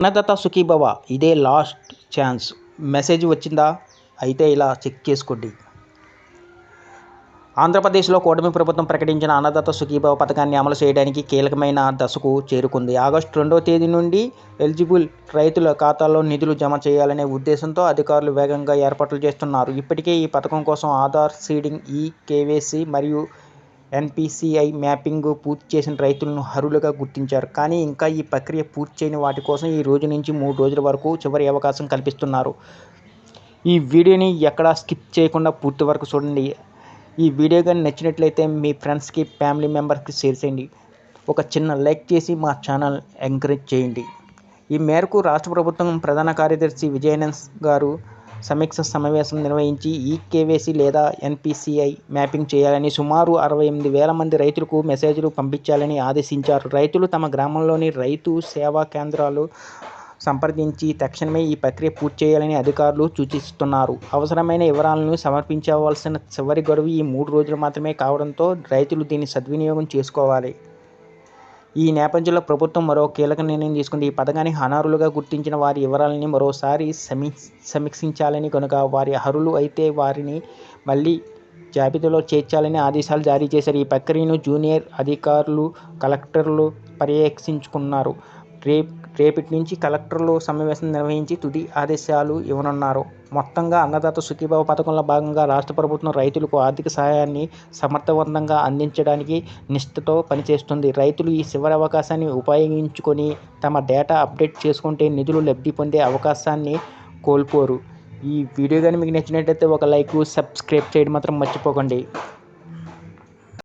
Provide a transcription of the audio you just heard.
అన్నదాత సుఖీభవ ఇదే last chance. Message వచ్చిందా? అయితే ఇలా చెక్ చేసుకోండి. ఆంధ్రప్రదేశ్లో కూటమి ప్రభుత్వం ప్రకటించిన అన్నదాత సుఖీభవ పథకాన్ని అమలు చేయడానికి కీలకమైన దశకు చేరుకుంది. ఆగస్టు రెండవ తేదీ నుండి ఎలిజిబుల్ రైతుల ఖాతాల్లో నిధులు జమ చేయాలనే ఉద్దేశంతో అధికారులు వేగంగా ఏర్పాట్లు చేస్తున్నారు. ఇప్పటికే ఈ పథకం కోసం ఆధార్ సీడింగ్ ఈ కేవైసీ మరియు ఎన్పిసిఐ మ్యాపింగ్ పూర్తి చేసిన రైతులను అర్హులుగా గుర్తించారు. కానీ ఇంకా ఈ ప్రక్రియ పూర్తి చేయని వాటి కోసం ఈ రోజు నుంచి మూడు రోజుల వరకు చివరి అవకాశం కల్పిస్తున్నారు. ఈ వీడియోని ఎక్కడా స్కిప్ చేయకుండా పూర్తి వరకు చూడండి. ఈ వీడియో కానీ నచ్చినట్లయితే మీ ఫ్రెండ్స్కి ఫ్యామిలీ మెంబర్స్కి షేర్ చేయండి. ఒక చిన్న లైక్ చేసి మా ఛానల్ ఎంకరేజ్ చేయండి. ఈ మేరకు రాష్ట్ర ప్రభుత్వం ప్రధాన కార్యదర్శి విజయనంద్ గారు సమీక్ష సమావేశం నిర్వహించి ఈ కేవైసీ లేదా ఎన్పిసిఐ మ్యాపింగ్ చేయాలని సుమారు అరవై ఎనిమిది వేల మంది రైతులకు మెసేజ్లు పంపించాలని ఆదేశించారు. రైతులు తమ గ్రామంలోని రైతు సేవా కేంద్రాలు సంప్రదించి తక్షణమే ఈ ప్రక్రియ పూర్తి చేయాలని అధికారులు సూచిస్తున్నారు. అవసరమైన వివరాలను సమర్పించవలసిన చివరి గడువు ఈ మూడు రోజులు మాత్రమే కావడంతో రైతులు దీన్ని సద్వినియోగం చేసుకోవాలి. ఈ నేపథ్యంలో ప్రభుత్వం మరో కీలక నిర్ణయం తీసుకుంది. ఈ పథకాన్ని అనర్హులుగా గుర్తించిన వారి వివరాలని మరోసారి సమీ సమీక్షించాలని కనుక వారి అర్హులు అయితే వారిని మళ్ళీ జాబితాలో చేర్చాలని ఆదేశాలు జారీ చేశారు. ఈ ప్రక్రియను జూనియర్ అధికారులు కలెక్టర్లు పర్యవేక్షించుకున్నారు. రేపు రేపటి నుంచి కలెక్టర్లు సమావేశం నిర్వహించి తుది ఆదేశాలు ఇవ్వనున్నారు. మొత్తంగా అన్నదాత సుఖీభావ పథకంలో భాగంగా రాష్ట్ర ప్రభుత్వం రైతులకు ఆర్థిక సహాయాన్ని సమర్థవంతంగా అందించడానికి నిష్ఠతో పనిచేస్తుంది. రైతులు ఈ చివరి అవకాశాన్ని ఉపయోగించుకొని తమ డేటా అప్డేట్ చేసుకుంటే నిధులు లబ్ధి పొందే అవకాశాన్ని కోల్పోరు. ఈ వీడియో కానీ మీకు నచ్చినట్లయితే ఒక లైక్ సబ్స్క్రైబ్ చేయడం మాత్రం మర్చిపోకండి.